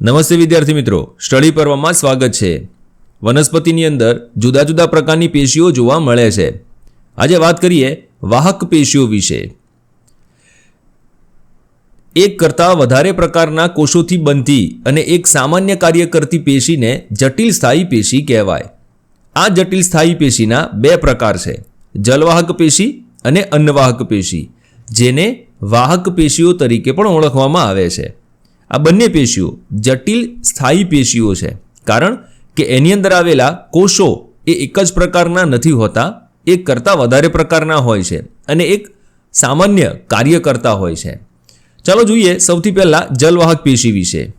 નમસ્તે વિદ્યાર્થી મિત્રો. સ્ટડી પર્વમાં સ્વાગત છે. વનસ્પતિની અંદર જુદા જુદા પ્રકારની પેશીઓ જોવા મળે છે. આજે વાત કરીએ વાહક પેશીઓ વિશે. એક કરતાં વધારે પ્રકારના કોષોથી બનતી અને એક સામાન્ય કાર્ય કરતી પેશીને જટિલ સ્થાયી પેશી કહેવાય. આ જટિલ સ્થાયી પેશીના બે પ્રકાર છે. જલવાહક પેશી અને અન્નવાહક પેશી, જેને વાહક પેશીઓ તરીકે પણ ઓળખવામાં આવે છે. આ બંને પેશીઓ જટિલ સ્થાયી પેશીઓ છે. કારણ કે એની અંદર આવેલા કોષો એ એક જ પ્રકારના નથી હોતા, એક કરતાં વધારે પ્રકારના હોય છે અને એક સામાન્ય કાર્ય કરતા હોય છે. ચાલો જોઈએ સૌથી પહેલાં જલવાહક પેશી વિશે.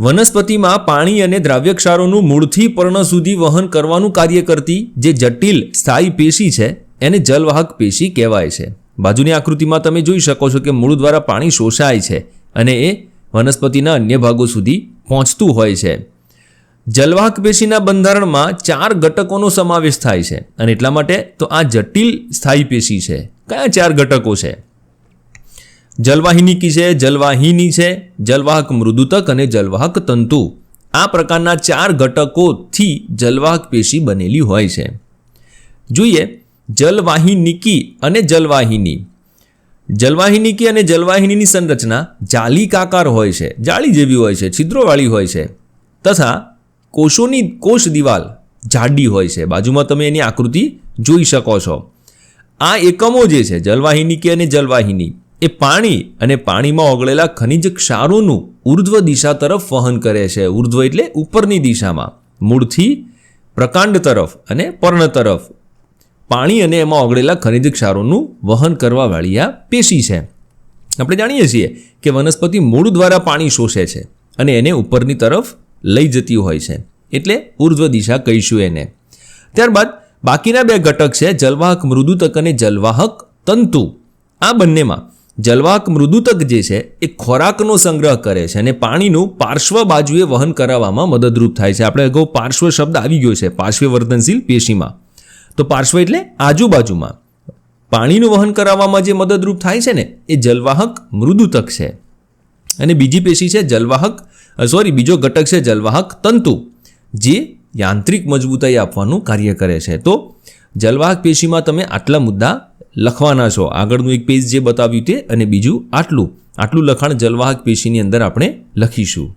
વનસ્પતિમાં પાણી અને દ્રાવ્યક્ષારોનું મૂળથી પર્ણ સુધી વહન કરવાનું કાર્ય કરતી જે જટિલ સ્થાયી પેશી છે, એને જલવાહક પેશી કહેવાય છે. બાજુની આકૃતિમાં તમે જોઈ શકો છો કે મૂળ દ્વારા પાણી શોષાય છે. અને એ વનસ્પતિના અન્ય ભાગો સુધી પહોંચતું હોય છે. જલવાહક પેશીના બંધારણમાં ચાર ઘટકોનો સમાવેશ થાય છે અને એટલા માટે તો આ જટિલ સ્થાયી પેશી છે. કયા ચાર ઘટકો છે? જલવાહિનીકી છે, જલવાહિની છે, જલવાહક મૃદુતક અને જલવાહક તંતુ. આ પ્રકારના ચાર ઘટકોથી જલવાહક પેશી બનેલી હોય છે. જોઈએ જલવાહિનીકી અને જલવાહિની. જલવાહિનીકી અને જલવાહિનીની સંરચના જાલિકાકાર હોય છે, જાળી જેવી હોય છે, છિદ્રોવાળી હોય છે, તથા કોષોની કોષ દિવાલ જાડી હોય છે. બાજુમાં તમે એની આકૃતિ જોઈ શકો છો. આ એકમો જે છે, જલવાહિનીકી અને જલવાહિની, એ પાણી અને પાણીમાં ઓગળેલા ખનિજ ક્ષારોનું ઉર્ધ્વ દિશા તરફ વહન કરે છે. ઉર્ધ્વ એટલે ઉપરની દિશામાં, મૂળથી પ્રકાંડ તરફ અને પર્ણ તરફ. પાણી અને એમાં ઓગળેલા ખનિજ ક્ષારોનું વહન કરવાવાળી આ પેશી છે. આપણે જાણીએ છીએ કે વનસ્પતિ મૂળ દ્વારા પાણી શોષે છે અને એને ઉપરની તરફ લઈ જતી હોય છે. એટલે ઉર્ધ્વ દિશા કહીશું એને. ત્યારબાદ બાકીના બે ઘટક છે જલવાહક મૃદુતક અને જલવાહક તંતુ. આ બંનેમાં જલવાહક મૃદુતક જે છે એ ખોરાકનો સંગ્રહ કરે છે અને પાણીનું પાર્શ્વ બાજુએ વહન કરાવવામાં મદદરૂપ થાય છે. આપણે અગાઉ પાર્શ્વ શબ્દ આવી ગયો છે, પાર્શ્વવર્ધનશીલ પેશીમાં. તો પાર્શ્વ એટલે આજુબાજુમાં. પાણીનું વહન કરાવવામાં જે મદદરૂપ થાય છે ને, એ જલવાહક મૃદુતક છે. અને બીજી પેશી છે જલવાહક સોરી બીજો ઘટક છે જલવાહક તંતુ, જે યાંત્રિક મજબૂતાઈ આપવાનું કાર્ય કરે છે. તો જલવાહક પેશીમાં તમે આટલા મુદ્દા લખવાના છો. આગળનું એક પેજ જે બતાવ્યું તે અને બીજું આટલું. આટલું લખાણ જલવાહક પેશીની અંદર આપણે લખીશું.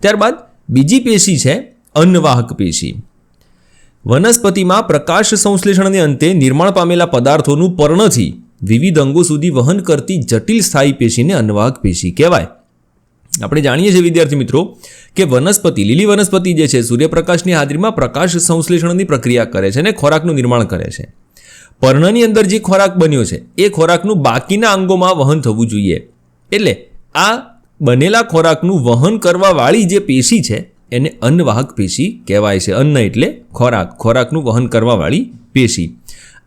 ત્યારબાદ બીજી પેશી છે અન્નવાહક પેશી. વનસ્પતિમાં પ્રકાશ સંશ્લેષણને અંતે નિર્માણ પામેલા પદાર્થોનું પર્ણથી વિવિધ અંગો સુધી વહન કરતી જટિલ સ્થાયી પેશીને અનવાક પેશી કહેવાય. આપણે જાણીએ છીએ વિદ્યાર્થી મિત્રો કે વનસ્પતિ, લીલી વનસ્પતિ જે છે, સૂર્યપ્રકાશની હાજરીમાં પ્રકાશ સંશ્લેષણની પ્રક્રિયા કરે છે અને ખોરાકનું નિર્માણ કરે છે. પર્ણની અંદર જે ખોરાક બન્યો છે, એ ખોરાકનું બાકીના અંગોમાં વહન થવું જોઈએ. એટલે આ બનેલા ખોરાકનું વહન કરવાવાળી જે પેશી છે એને અન્નવાહક પેશી કહેવાય છે. અન્ન એટલે ખોરાક. ખોરાકનું વહન કરવાવાળી પેશી.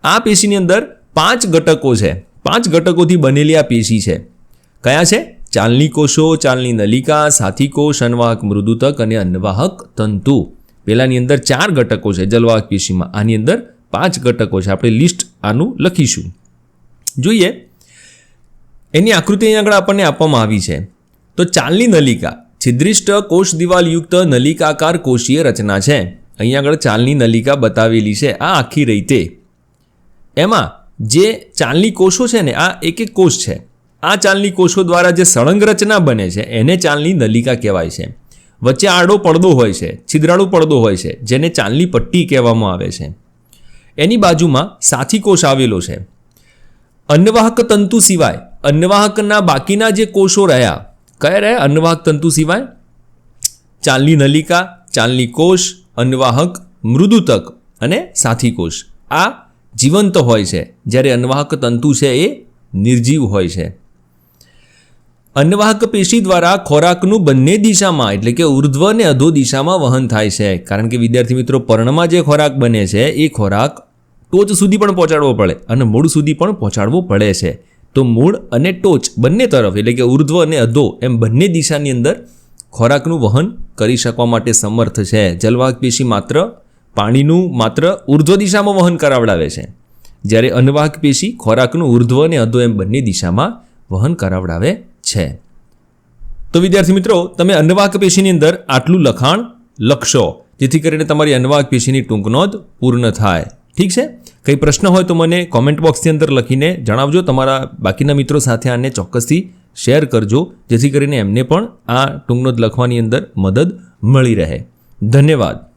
આ પેશીની અંદર પાંચ ઘટકો છે. પાંચ ઘટકોથી બનેલી આ પેશી છે. કયા છે? ચાલની કોષો, ચાલની નલિકા, સાથી કોષ, અન્નવાહક મૃદુતક અને અન્નવાહક તંતુ. પેલાની અંદર ચાર ઘટકો છે જલવાહક પેશીમાં. આની અંદર પાંચ ઘટકો છે. આપણે લિસ્ટ આનું લખીશું. જોઈએ. એની આકૃતિ અહીં આગળ આપણને આપવામાં આવી છે. તો ચાલની નલિકા. છિદ્રિષ્ટ કોષ દિવાલયુક્ત નલિકાકાર કોષીય રચના છે. અહીં આગળ ચાલની નલિકા બતાવેલી છે આ આખી રીતે એમાં જે ચાલની કોષો છે ને આ એક એક કોષ છે. આ ચાલની કોષો દ્વારા જે સળંગ રચના બને છે એને ચાલની નલિકા કહેવાય છે. વચ્ચે આડો પડદો હોય છે, છિદ્રાળુ પડદો હોય છે, જેને ચાલની પટ્ટી કહેવામાં આવે છે. એની બાજુમાં સાથી કોષ આવેલો છે. અન્નવાહક તંતુ સિવાય અન્નવાહકના બાકીના જે કોષો રહ્યા કયા રહ્યા અન્નવાહક તંતુ સિવાય? ચાલની નલિકા, ચાલની કોષ, અન્નવાહક, મૃદુતક અને સાથી કોષ. આ જીવંત હોય છે. જ્યારે અન્નવાહક તંતુ છે એ નિર્જીવ હોય છે. અન્નવાહક પેશી દ્વારા ખોરાકનું બંને દિશામાં, એટલે કે ઉર્ધ્વ અને અધો દિશામાં વહન થાય છે. કારણ કે વિદ્યાર્થી મિત્રો, પર્ણમાં જે ખોરાક બને છે, એ ખોરાક ટોચ સુધી પણ પહોંચાડવો પડે અને મૂળ સુધી પણ પહોંચાડવો પડે છે. તો મૂળ અને ટોચ બંને તરફ, એટલે કે ઉર્ધ્વ અને અધો, એમ બંને દિશાની અંદર ખોરાકનું વહન કરી શકવા માટે સમર્થ છે. જલવાહક પેશી માત્ર પાણીનું માત્ર ઉર્ધ્વ દિશામાં વહન કરાવડાવે છે. જ્યારે અન્નવાહક પેશી ખોરાકનું ઉર્ધ્વ અને અધો એમ બંને દિશામાં વહન કરાવડાવે છે. તો વિદ્યાર્થી મિત્રો, તમે અન્નવાહક પેશીની અંદર આટલું લખાણ લખશો. જેથી કરીને તમારી અન્નવાહક પેશીની ટૂંક નોંધ પૂર્ણ થાય. ઠીક છે? કંઈ પ્રશ્ન હોય તો મને કોમેન્ટ બોક્સની અંદર લખીને જણાવજો. તમારા બાકીના મિત્રો સાથે આને ચોક્કસથી શેર કરજો, જેથી કરીને એમને પણ આ ટૂંકનો જ લખવાની અંદર મદદ મળી રહે. ધન્યવાદ.